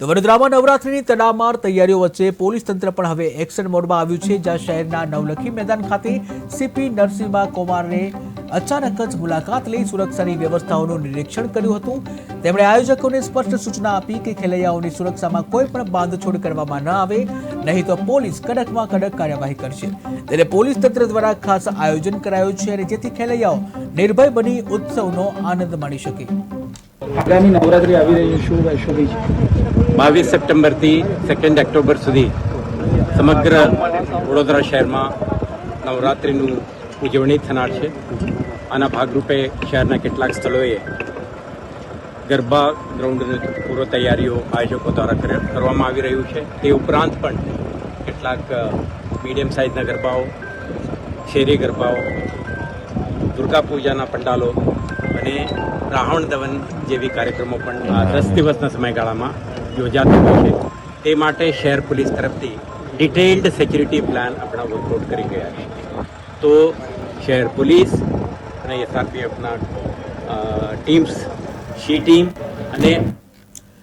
તો વડોદરામાં નવરાત્રીની તડામાર તૈયારીઓ વચ્ચે પોલીસ તંત્ર પણ હવે એક્શન મોડમાં આવ્યું છે, જ્યાં શહેરના નવલખી મેદાન ખાતે સીપી નરસિંહા કુમારને અચાનક જ મુલાકાત લઈ સુરક્ષાની વ્યવસ્થાઓનું નિરીક્ષણ કર્યું હતું. તેમણે આયોજકોને સ્પષ્ટ સૂચના આપી કે ખેલૈયાઓની સુરક્ષામાં કોઈ પણ બાંધછોડ કરવામાં ન આવે, નહીં તો પોલીસ કડકમાં કડક કાર્યવાહી કરશે. ત્યારે પોલીસ તંત્ર દ્વારા ખાસ આયોજન કરાયું છે અને જેથી ખેલૈયાઓ નિર્ભય બની ઉત્સવનો આનંદ માણી શકે. આગામી નવરાત્રી આવી રહી શું રહેશે છે બાવીસ સપ્ટેમ્બરથી સેકન્ડ ઓક્ટોબર સુધી સમગ્ર વડોદરા શહેરમાં નવરાત્રિનું ઉજવણી થનાર છે. આના ભાગરૂપે શહેરના કેટલાક સ્થળોએ ગરબા ગ્રાઉન્ડની પૂર્વ તૈયારીઓ આયોજકો દ્વારા કરવામાં આવી રહ્યું છે. તે ઉપરાંત પણ કેટલાક મીડિયમ સાઇઝના ગરબાઓ, શેરી ગરબાઓ દુર્ગા પૂજાના પંડાલો અને રાવણ દવન જેવી કાર્યક્રમો પણ આ દસ દિવસના સમયગાળામાં યોજાતા હોય છે. તે માટે શહેર પોલીસ તરફથી ડિટેઇલ્ડ સિક્યુરિટી પ્લાન આપણા વર્કઆઉટ કરી ગયા છે. તો શહેર પોલીસ અને એસઆરપીએફના ટીમ્સ શી ટીમ અને